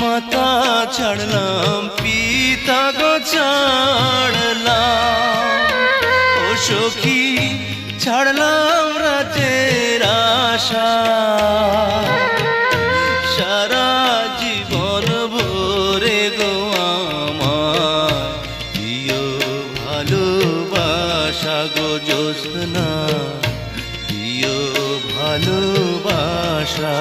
মাতা ছাড়লাম, পিতা গো ছাড়লাম। ও সখী, ছাড়লাম রাতের আশা। সারা জীবন ভরে গো আমার, দিও ভালোবাসা গো জোসনা দিও ভালোবাসা।